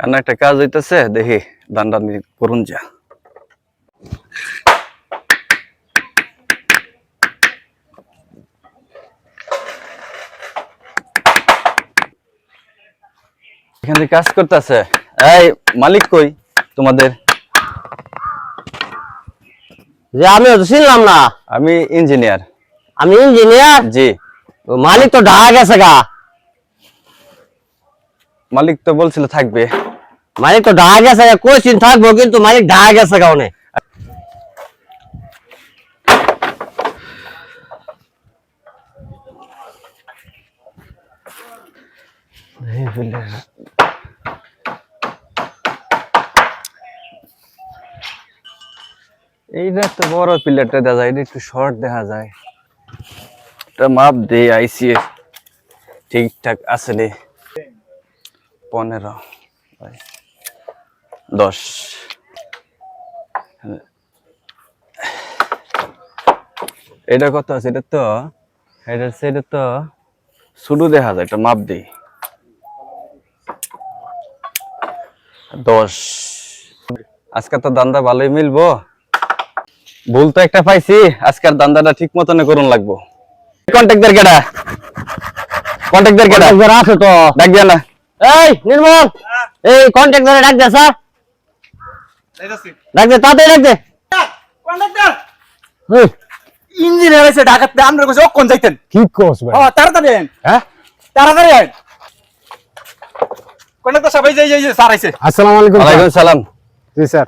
কারণ একটা কাজ হইতেছে দেখি দান্ডা করুন যা। এখান থেকে কাজ করতেছে এই মালিক কই তোমাদের? যে আমি তো চিনলাম না। আমি ইঞ্জিনিয়ার। আমি ইঞ্জিনিয়ার? জি। মালিক তো ঢাকা গেছে গা। মালিক তো বলছিল থাকবে। মালিক তো ঢাকা গেছে গা কোচিন থাকব কিন্তু মালিক ঢাকা গেছে অনেক এইটা তো বড় পিলারটা দেখা যায় একটু শর্ট দেখা যায়। মাপ দে আইসি ঠিকঠাক রে পনেরো। দশ। এটা কত আছে? এটা তো এটা তো শুরু দেখা যায় এটা মাপ দিই। দশ। আজকে তো দান্দা ভালোই মিলবো। ভুল তো একটা পাইছি আজকের দান্দাটা ঠিক মতন করুন লাগবো। কন্ট্যাক্টদের কেডা? কন্ট্যাক্টদের কেডা? আছে তো। ডাক দিয়া না। এই নির্মল! এই কন্ট্যাক্ট ধরে ডাক দে স্যার। দে তাড়াতাড়ি ইঞ্জিনিয়ার এসে ঢাকাতে আমরা কইছি কোন যাইতেন। কি কোস ভাই? ও তাড়াতাড়ি আইন। হ্যাঁ? তাড়াতাড়ি আইন। কোন সবাই যাই যাই স্যার আইছে। আসসালামু আলাইকুম ওয়ালাইকুম সালাম। জি স্যার।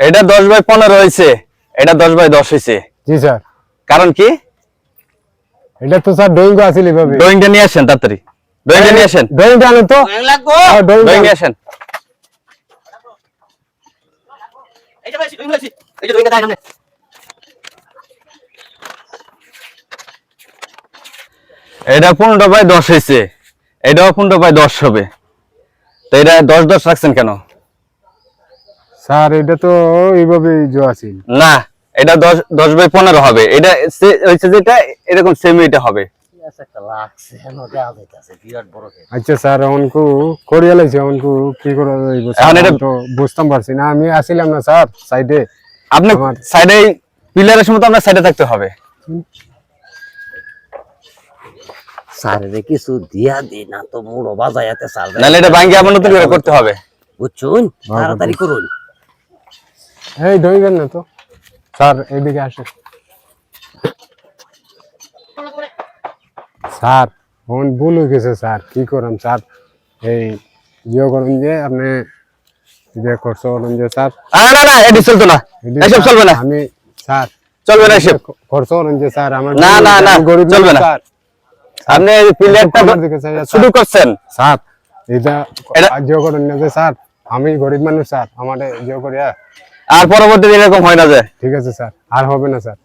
এটা দশ বাই পনেরো হয়েছে এটা দশ বাই দশ হয়েছে জি স্যার। কারণ কি? এটা তো স্যার ড্রয়িং আছিল এভাবে। ড্রয়িংটা নিয়ে আসেন তাড়াতাড়ি। ড্রয়িংটা নিয়ে আসেন। ড্রয়িং আনেন তো? লাগবো? হ্যাঁ, ড্রয়িং নিয়ে আসেন। এই যে ভাই, এই যে এই যে দুইটা দাই নামে এটা পনেরো বাই দশ হয়েছে। এটাও পনেরো বাই দশ হবে। তো এটা দশ দশ রাখছেন কেন? স্যার এটা তো এইভাবে না এটা দশ দশ বাই পনেরো হবে। এটা হয়েছে যেটা এরকম সেমি এটা হবে। লাগছে আচ্ছা স্যার অনকু করিয়া লাইছে অনকু কি করে তো বুঝতাম পারছি না আমি আসিলাম না স্যার সাইডে আপনি সাইডে পিলারের সময় তো আপনার সাইডে থাকতে হবে। স্যার কিছু দিয়া দি না তো মুড়ো বাজাইতে স্যার। নাহলে এটা ভাঙ্গি আবার নতুন করে করতে হবে। বুঝছুন? তাড়াতাড়ি করুন। এই ড্রয়িং না তো। স্যার এইদিকে আসে স্যার। ফোন ভুল হয়ে গেছে স্যার। কি করাম স্যার? এই ইয়ে করুন যে আপনি যে খরচ করুন যে স্যার। না না এটি চলতো না। এসব চলবে না। আমি স্যার চলবে না এসব খরচ করুন যে স্যার আমার না, না, না, গরিব চলবে না। আপনি। শুরু করছেন। স্যার এটা এটা- ইয়ে করুন না যে স্যার আমি গরিব মানুষ স্যার। আমার ইয়ে করিয়া আর পরবর্তীতে এরকম হয় না যে। ঠিক আছে স্যার। আর হবে না স্যার।